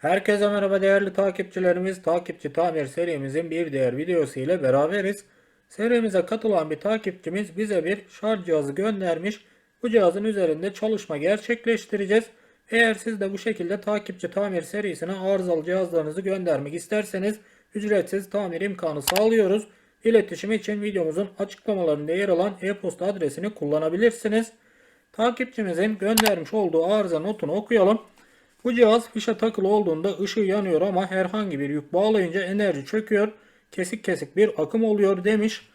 Herkese merhaba değerli takipçilerimiz. Takipçi tamir serimizin bir diğer videosu ile beraberiz. Serimize katılan bir takipçimiz bize bir şarj cihazı göndermiş. Bu cihazın üzerinde çalışma gerçekleştireceğiz. Eğer siz de bu şekilde takipçi tamir serisine arızalı cihazlarınızı göndermek isterseniz ücretsiz tamir imkanı sağlıyoruz. İletişim için videomuzun açıklamalarında yer alan e-posta adresini kullanabilirsiniz. Takipçimizin göndermiş olduğu arıza notunu okuyalım. Bu cihaz fişe takılı olduğunda ışığı yanıyor ama herhangi bir yük bağlayınca enerji çöküyor. Kesik kesik bir akım oluyor demiş.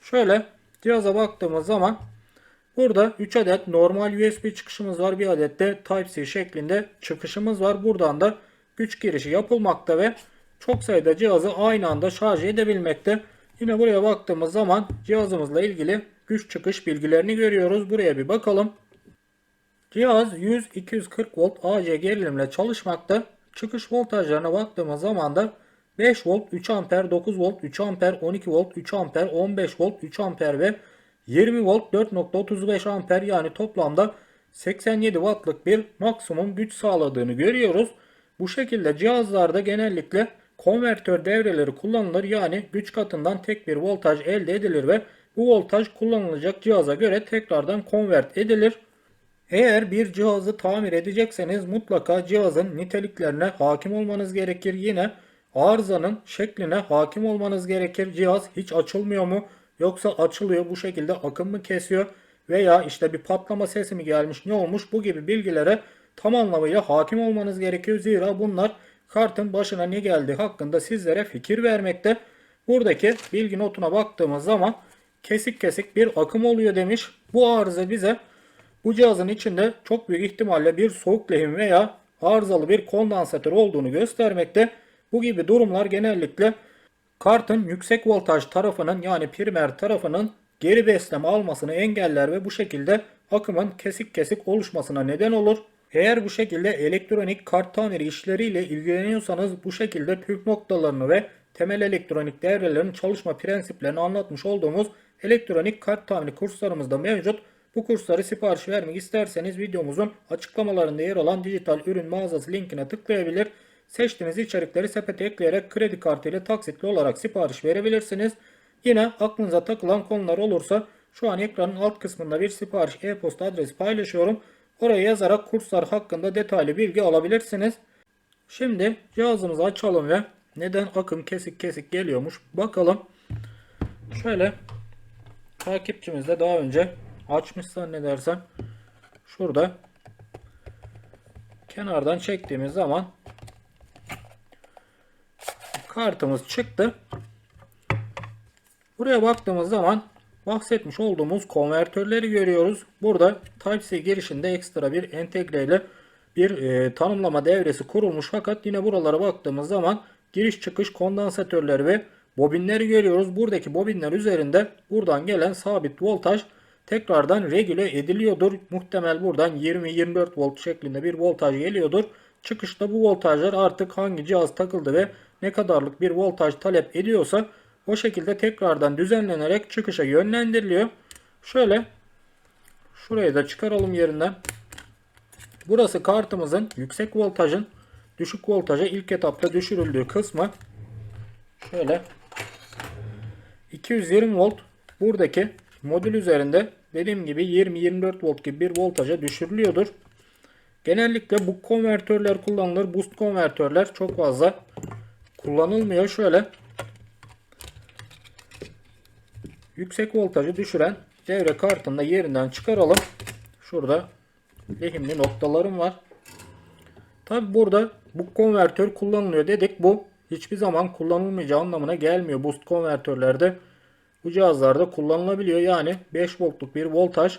Şöyle cihaza baktığımız zaman burada 3 adet normal USB çıkışımız var. Bir adet de Type-C şeklinde çıkışımız var. Buradan da güç girişi yapılmakta ve çok sayıda cihazı aynı anda şarj edebilmekte. Yine buraya baktığımız zaman cihazımızla ilgili güç çıkış bilgilerini görüyoruz. Buraya bir bakalım. Cihaz 100-240 volt AC gerilimle çalışmakta. Çıkış voltajlarına baktığımız zaman da 5 volt, 3 amper, 9 volt, 3 amper, 12 volt, 3 amper, 15 volt, 3 amper ve 20 volt 4.35 amper yani toplamda 87 wattlık bir maksimum güç sağladığını görüyoruz. Bu şekilde cihazlarda genellikle konvertör devreleri kullanılır yani güç katından tek bir voltaj elde edilir ve bu voltaj kullanılacak cihaza göre tekrardan konvert edilir. Eğer bir cihazı tamir edecekseniz mutlaka cihazın niteliklerine hakim olmanız gerekir. Yine arızanın şekline hakim olmanız gerekir. Cihaz hiç açılmıyor mu yoksa açılıyor bu şekilde akım mı kesiyor veya işte bir patlama sesi mi gelmiş ne olmuş bu gibi bilgilere tam anlamıyla hakim olmanız gerekiyor. Zira bunlar kartın başına ne geldiği hakkında sizlere fikir vermekte. Buradaki bilgi notuna baktığımız zaman kesik kesik bir akım oluyor demiş. Bu arıza bize bu cihazın içinde çok büyük ihtimalle bir soğuk lehim veya arızalı bir kondansatör olduğunu göstermekte. Bu gibi durumlar genellikle kartın yüksek voltaj tarafının yani primer tarafının geri besleme almasını engeller ve bu şekilde akımın kesik kesik oluşmasına neden olur. Eğer bu şekilde elektronik kart tamiri işleriyle ilgileniyorsanız bu şekilde püf noktalarını ve temel elektronik devrelerin çalışma prensiplerini anlatmış olduğumuz elektronik kart tamiri kurslarımızda mevcut. Bu kursları sipariş vermek isterseniz videomuzun açıklamalarında yer alan dijital ürün mağazası linkine tıklayabilir. Seçtiğiniz içerikleri sepete ekleyerek kredi kartı ile taksitli olarak sipariş verebilirsiniz. Yine aklınıza takılan konular olursa şu an ekranın alt kısmında bir sipariş e-posta adresi paylaşıyorum. Oraya yazarak kurslar hakkında detaylı bilgi alabilirsiniz. Şimdi cihazımızı açalım ve neden akım kesik kesik geliyormuş bakalım. Şöyle takipçimiz de daha önce açmış zannedersem şurada kenardan çektiğimiz zaman kartımız çıktı. Buraya baktığımız zaman bahsetmiş olduğumuz konvertörleri görüyoruz. Burada Type-C girişinde ekstra bir entegre ile bir e, tanımlama devresi kurulmuş. Fakat yine buralara baktığımız zaman giriş çıkış kondansatörleri ve bobinleri görüyoruz. Buradaki bobinler üzerinde buradan gelen sabit voltaj tekrardan regüle ediliyordur. Muhtemel buradan 20-24 volt şeklinde bir voltaj geliyordur. Çıkışta bu voltajlar artık hangi cihaz takıldı ve ne kadarlık bir voltaj talep ediyorsa o şekilde tekrardan düzenlenerek çıkışa yönlendiriliyor. Şöyle şurayı da çıkaralım yerinden. Burası kartımızın yüksek voltajın düşük voltaja ilk etapta düşürüldüğü kısmı. Şöyle 220 volt buradaki modül üzerinde dediğim gibi 20-24 volt gibi bir voltaja düşürülüyordur. Genellikle bu konvertörler kullanılır. Boost konvertörler çok fazla kullanılmıyor. Şöyle yüksek voltajı düşüren devre kartını da yerinden çıkaralım. Şurada lehimli noktalarım var. Tabi burada bu konvertör kullanılıyor dedik. Bu hiçbir zaman kullanılmayacağı anlamına gelmiyor. Boost konvertörlerde bu cihazlarda kullanılabiliyor. Yani 5 voltluk bir voltaj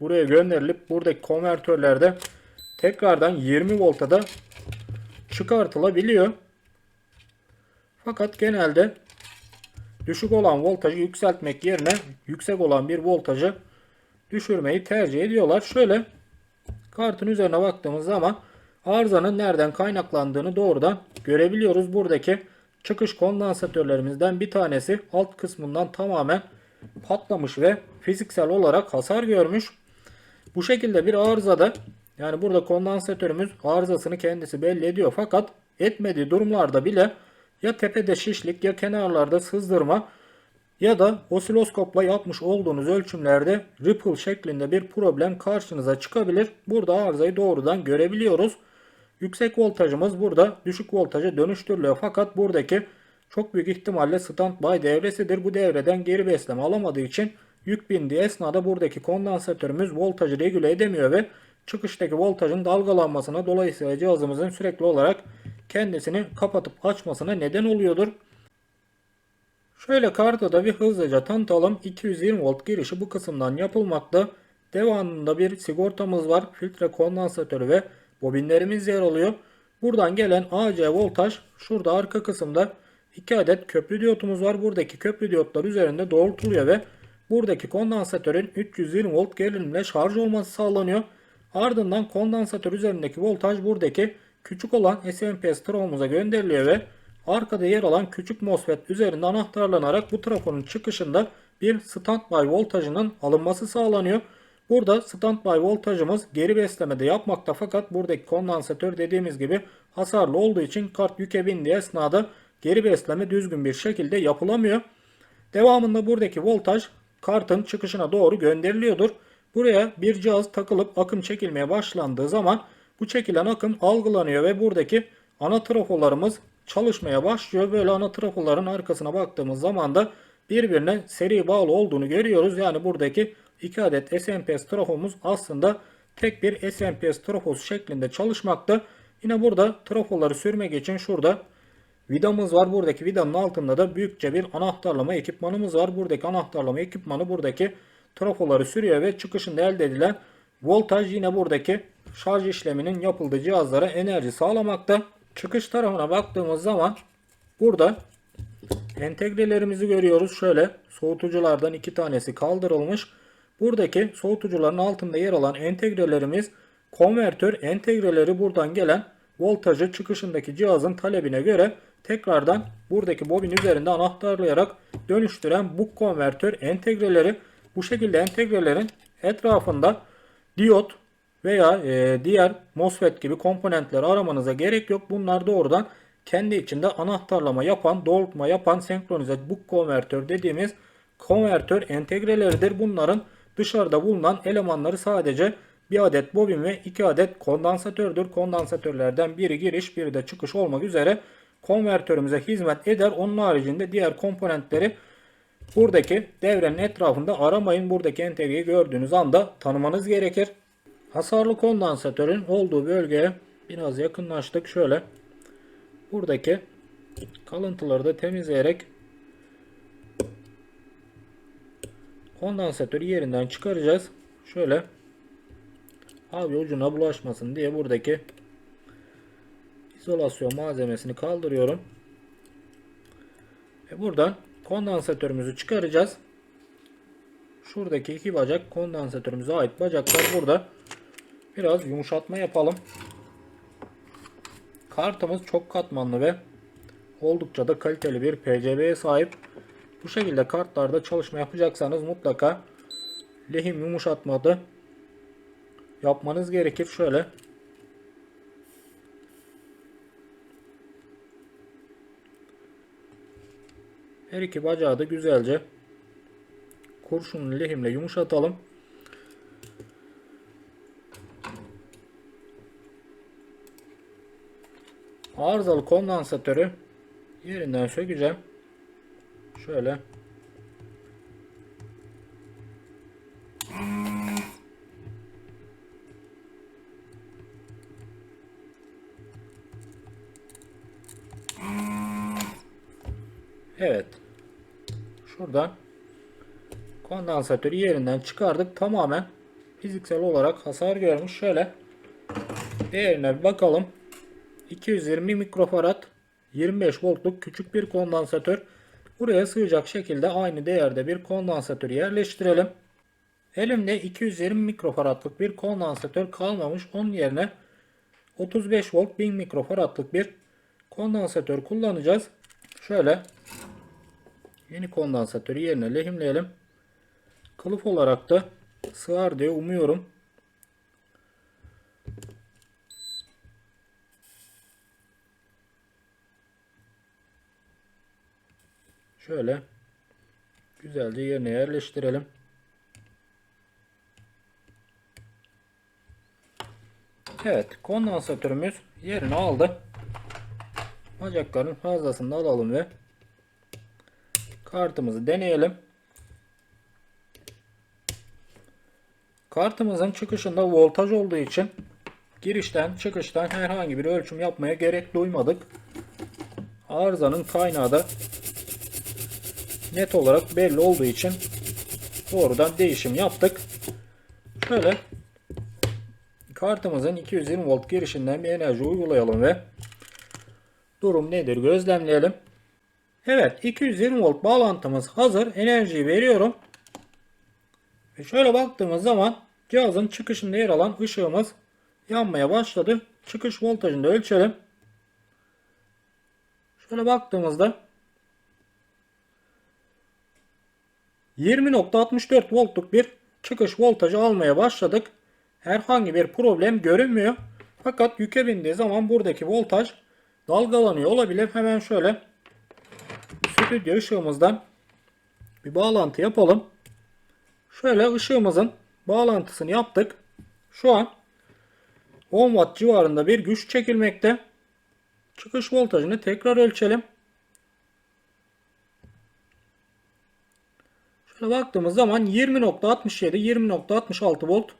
buraya gönderilip buradaki konvertörlerde tekrardan 20 volta da çıkartılabiliyor. Fakat genelde düşük olan voltajı yükseltmek yerine yüksek olan bir voltajı düşürmeyi tercih ediyorlar. Şöyle kartın üzerine baktığımız zaman arızanın nereden kaynaklandığını doğrudan görebiliyoruz. Buradaki çıkış kondansatörlerimizden bir tanesi alt kısmından tamamen patlamış ve fiziksel olarak hasar görmüş. Bu şekilde bir arızada yani burada kondansatörümüz arızasını kendisi belli ediyor fakat etmediği durumlarda bile ya tepede şişlik ya kenarlarda sızdırma ya da osiloskopla yapmış olduğunuz ölçümlerde ripple şeklinde bir problem karşınıza çıkabilir. Burada arızayı doğrudan görebiliyoruz. Yüksek voltajımız burada düşük voltaja dönüştürülüyor. Fakat buradaki çok büyük ihtimalle standby devresidir. Bu devreden geri besleme alamadığı için yük bindiği esnada buradaki kondansatörümüz voltajı regüle edemiyor ve çıkıştaki voltajın dalgalanmasına dolayısıyla cihazımızın sürekli olarak kendisini kapatıp açmasına neden oluyordur. Şöyle kartı da bir hızlıca tanıtalım. 220 volt girişi bu kısımdan yapılmakta. Devamında bir sigortamız var. Filtre kondansatörü ve bobinlerimiz yer alıyor. Buradan gelen AC voltaj şurada arka kısımda 2 adet köprü diyotumuz var. Buradaki köprü diyotlar üzerinde doğrultuluyor ve buradaki kondansatörün 320 volt gerilimle şarj olması sağlanıyor. Ardından kondansatör üzerindeki voltaj buradaki küçük olan SMPS trafomuza gönderiliyor ve arkada yer alan küçük MOSFET üzerinde anahtarlanarak bu trafonun çıkışında bir standby voltajının alınması sağlanıyor. Burada standby voltajımız geri beslemede yapmakta fakat buradaki kondansatör dediğimiz gibi hasarlı olduğu için kart yüke bindiği esnada geri besleme düzgün bir şekilde yapılamıyor. Devamında buradaki voltaj kartın çıkışına doğru gönderiliyordur. Buraya bir cihaz takılıp akım çekilmeye başlandığı zaman bu çekilen akım algılanıyor ve buradaki ana trafolarımız çalışmaya başlıyor. Böyle ana trafoların arkasına baktığımız zaman da birbirine seri bağlı olduğunu görüyoruz. Yani buradaki 2 adet SMPS trafomuz aslında tek bir SMPS trafosu şeklinde çalışmakta. Yine burada trafoları sürmek için şurada vidamız var. Buradaki vidanın altında da büyükçe bir anahtarlama ekipmanımız var. Buradaki anahtarlama ekipmanı buradaki trafoları sürüyor ve çıkışında elde edilen voltaj yine buradaki şarj işleminin yapıldığı cihazlara enerji sağlamakta. Çıkış tarafına baktığımız zaman burada entegrelerimizi görüyoruz. Şöyle soğutuculardan iki tanesi kaldırılmış. Buradaki soğutucuların altında yer alan entegrelerimiz konvertör entegreleri buradan gelen voltajı çıkışındaki cihazın talebine göre tekrardan buradaki bobin üzerinde anahtarlayarak dönüştüren bu konvertör entegreleri bu şekilde entegrelerin etrafında diyot veya e, diğer MOSFET gibi komponentleri aramanıza gerek yok. Bunlar doğrudan kendi içinde anahtarlama yapan, doğrultma yapan senkronize bu konvertör dediğimiz konvertör entegreleridir. Bunların dışarıda bulunan elemanları sadece bir adet bobin ve iki adet kondansatördür. Kondansatörlerden biri giriş, biri de çıkış olmak üzere konvertörümüze hizmet eder. Onun haricinde diğer komponentleri buradaki devrenin etrafında aramayın. Buradaki entegreyi gördüğünüz anda tanımanız gerekir. Hasarlı kondansatörün olduğu bölgeye biraz yakınlaştık. Şöyle buradaki kalıntıları da temizleyerek kondansatörü yerinden çıkaracağız. Şöyle abi ucuna bulaşmasın diye buradaki izolasyon malzemesini kaldırıyorum. Ve buradan kondansatörümüzü çıkaracağız. Şuradaki iki bacak kondansatörümüze ait bacaklar burada. Biraz yumuşatma yapalım. Kartımız çok katmanlı ve oldukça da kaliteli bir PCB'ye sahip. Bu şekilde kartlarda çalışma yapacaksanız mutlaka lehim yumuşatmadı yapmanız gerekir. Şöyle her iki bacağı da güzelce kurşunlu lehimle yumuşatalım. Arızalı kondansatörü yerinden sökeceğim. Şöyle. Evet. Şuradan kondansatörü yerinden çıkardık. Tamamen fiziksel olarak hasar görmüş. Şöyle değerine bakalım. 220 mikrofarad 25 voltluk küçük bir kondansatör. Buraya sığacak şekilde aynı değerde bir kondansatörü yerleştirelim. Elimde 220 mikrofaradlık bir kondansatör kalmamış. Onun yerine 35 volt 1000 mikrofaradlık bir kondansatör kullanacağız. Şöyle yeni kondansatörü yerine lehimleyelim. Kılıf olarak da sığar diye umuyorum. Şöyle güzelce yerine yerleştirelim. Evet kondansatörümüz yerini aldı. Bacakların fazlasını alalım ve kartımızı deneyelim. Kartımızın çıkışında voltaj olduğu için girişten çıkıştan herhangi bir ölçüm yapmaya gerek duymadık. Arızanın kaynağı da net olarak belli olduğu için doğrudan değişim yaptık. Şöyle kartımızın 220 volt girişinden bir enerji uygulayalım ve durum nedir gözlemleyelim. Evet 220 volt bağlantımız hazır. Enerjiyi veriyorum. Ve şöyle baktığımız zaman cihazın çıkışında yer alan ışığımız yanmaya başladı. Çıkış voltajını da ölçelim. Şöyle baktığımızda 20.64 voltluk bir çıkış voltajı almaya başladık. Herhangi bir problem görünmüyor. Fakat yüke bindiği zaman buradaki voltaj dalgalanıyor olabilir. Hemen şöyle stüdyo ışığımızdan bir bağlantı yapalım. Şöyle ışığımızın bağlantısını yaptık. Şu an 10 watt civarında bir güç çekilmekte. Çıkış voltajını tekrar ölçelim. Şöyle baktığımız zaman 20.67 20.66 volt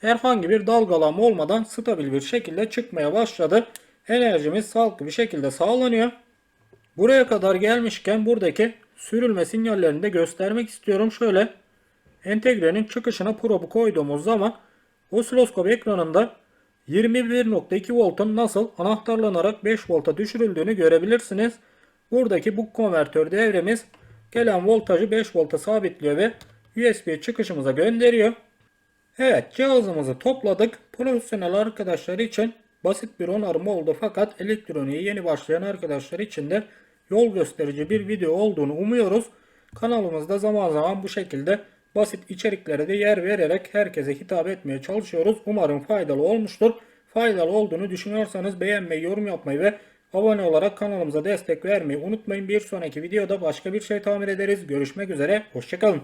herhangi bir dalgalanma olmadan stabil bir şekilde çıkmaya başladı. Enerjimiz sağlıklı bir şekilde sağlanıyor. Buraya kadar gelmişken buradaki sürülme sinyallerini de göstermek istiyorum. Şöyle entegrenin çıkışına probu koyduğumuz zaman osiloskop ekranında 21.2 voltun nasıl anahtarlanarak 5 volta düşürüldüğünü görebilirsiniz. Buradaki bu konvertör devremiz gelen voltajı 5 volta sabitliyor ve USB çıkışımıza gönderiyor. Evet cihazımızı topladık. Profesyonel arkadaşlar için basit bir onarım oldu fakat elektroniğe yeni başlayan arkadaşlar için de yol gösterici bir video olduğunu umuyoruz. Kanalımızda zaman zaman bu şekilde basit içeriklere de yer vererek herkese hitap etmeye çalışıyoruz. Umarım faydalı olmuştur. Faydalı olduğunu düşünüyorsanız beğenmeyi, yorum yapmayı ve abone olarak kanalımıza destek vermeyi unutmayın. Bir sonraki videoda başka bir şey tamir ederiz. Görüşmek üzere. Hoşçakalın.